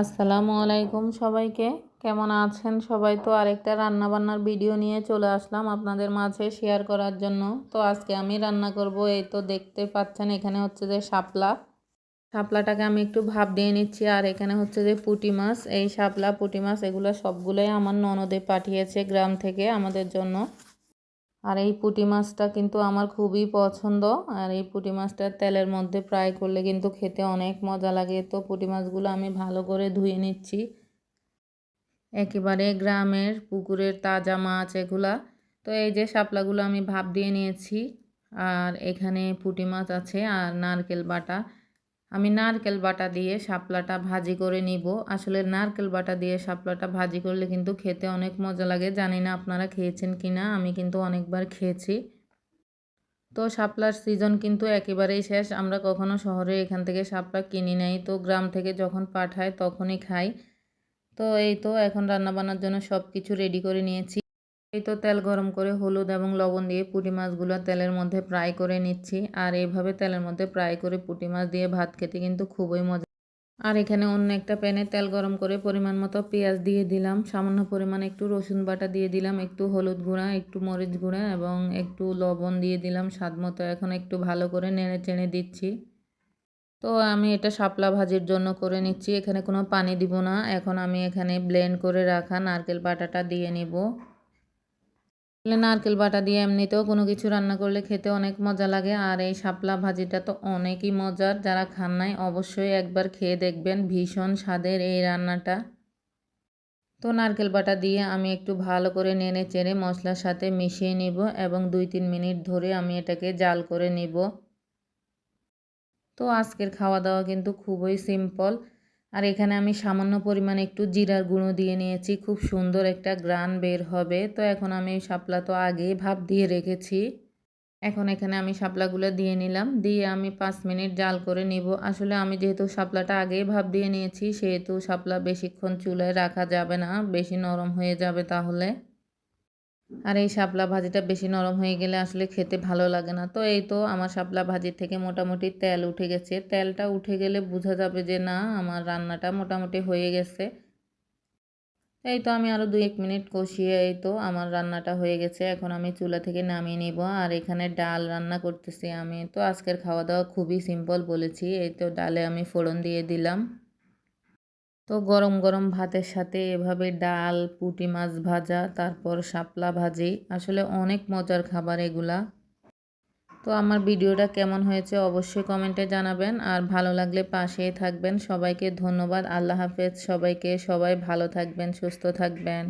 আসসালামু আলাইকুম সবাইকে। কেমন আছেন সবাই? তো আরেকটা রান্না বান্নার ভিডিও নিয়ে চলে আসলাম আপনাদের মাঝে শেয়ার করার জন্য। তো আজকে আমি রান্না করব, এই তো দেখতে পাচ্ছেন এখানে হচ্ছে যে শাপলা। শাপলাটাকে আমি একটু ভাপ দিয়ে নিচ্ছি, আর এখানে হচ্ছে যে পুটি মাছ। এই শাপলা, পুটি মাছ, এগুলো সবগুলোই আমার ননদে পাঠিয়েছে গ্রাম থেকে আমাদের জন্য। আর এই পুঁটি মাছটা কিন্তু আমার খুবই পছন্দ। আর এই পুঁটি মাছটা তেলের মধ্যে ফ্রাই করলে কিন্তু খেতে অনেক মজা লাগে। তো পুঁটি মাছগুলো আমি ভালো করে ধুয়ে নিচ্ছি। একেবারে গ্রামের পুকুরের তাজা মাছ এগুলা। তো এই যে শাপলাগুলো আমি ভাপ দিয়ে নিয়েছি। আর এখানে পুঁটি মাছ আছে আর নারকেল বাটা। আমি নারকেল বাটা দিয়ে শাপলাটা ভাজি করে নিব। আসলে নারকেল বাটা দিয়ে শাপলাটা ভাজি করলে কিন্তু খেতে অনেক মজা লাগে। জানি না আপনারা খেয়েছেন কি না আমি কিন্তু অনেকবার খেয়েছি। তো শাপলার সিজন কিন্তু একেবারেই শেষ। আমরা কখনো শহরে এখান থেকে শাপলা কিনি নাই। তো গ্রাম থেকে যখন পাঠায় তখনই খাই। তো এই তো, এখন রান্নাবান্নার জন্য সব কিছু রেডি করে নিয়েছি। এই তো তেল গরম করে হলুদ এবং লবণ দিয়ে পুঁটি মাছগুলো তেলের মধ্যে ফ্রাই করে নিচ্ছি। আর এইভাবে তেলের মধ্যে ফ্রাই করে পুঁটি মাছ দিয়ে ভাত খেতে কিন্তু খুবই মজা। আর এখানে অন্য একটা প্যানে তেল গরম করে পরিমাণ মতো পেঁয়াজ দিয়ে দিলাম। সামান্য পরিমাণ একটু রসুন বাটা দিয়ে দিলাম, একটু হলুদ গুঁড়া, একটু মরিচ গুঁড়া এবং একটু লবণ দিয়ে দিলাম। স্বাদ মতো এখন একটু ভালো করে নেড়ে চেড়ে দিচ্ছি। তো আমি এটা শাপলা ভাজির জন্য করে নিচ্ছি। এখানে কোনো পানি দিব না। এখন আমি এখানে ব্লেন্ড করে রাখা নারকেল বাটাটা দিয়ে নিব। নারকেল বাটা দিয়ে এমনিতেও কোনো কিছু রান্না করলে খেতে অনেক মজা লাগে। আর এই শাপলা ভাজিটা তো অনেকই মজার। যারা খান নাই, অবশ্যই একবার খেয়ে দেখবেন ভীষণ স্বাদের এই রান্নাটা। তো নারকেল বাটা দিয়ে আমি একটু ভালো করে নেড়ে চেড়ে মশলার সাথে মিশিয়ে নিব এবং দুই তিন মিনিট ধরে আমি এটাকে জাল করে নিব। তো আজকের খাওয়া দাওয়া কিন্তু খুবই সিম্পল। আর এখানে আমি সামান্য পরিমাণে একটু জিরার গুঁড়ো দিয়ে নিয়েছি। খুব সুন্দর একটা গ্রান বের হবে। তো এখন আমি শাপলা তো আগে ভাপ দিয়ে রেখেছি। এখন এখানে আমি শাপলাগুলো দিয়ে নিলাম। দিয়ে আমি পাঁচ মিনিট জাল করে নিব। আসলে আমি যেহেতু শাপলাটা আগেই ভাপ দিয়ে নিয়েছি, সেহেতু শাপলা বেশিক্ষণ চুলায় রাখা যাবে না। বেশি নরম হয়ে যাবে তাহলে। আর এই শাপলা ভাজিটা বেশি নরম হয়ে গেলে আসলে খেতে ভালো লাগে না। তো এই তো আমার শাপলা ভাজি থেকে মোটামুটি তেল উঠে গেছে। তেলটা উঠে গেলে বোঝা যাবে যে না, আমার রান্নাটা মোটামুটি হয়ে গেছে। এই তো আমি আরও দুই এক মিনিট কষিয়ে এই তো আমার রান্নাটা হয়ে গেছে। এখন আমি চুলা থেকে নামিয়ে নিব আর এখানে ডাল রান্না করতেছি আমি। তো আজকের খাওয়া দাওয়া খুবই সিম্পল বলেছি। এই তো ডালে আমি ফোড়ন দিয়ে দিলাম। তো গরম গরম ভাতের সাথে এভাবে ডাল, পুঁটি মাছ ভাজা, তারপর শাপলা ভাজি, আসলে অনেক মজার খাবার এগুলা। তো আমার ভিডিওটা কেমন হয়েছে অবশ্যই কমেন্টে জানাবেন, আর ভালো লাগলে পাশেই থাকবেন। সবাইকে ধন্যবাদ, আল্লাহ হাফেজ, সবাইকে সবাই ভালো থাকবেন, সুস্থ থাকবেন।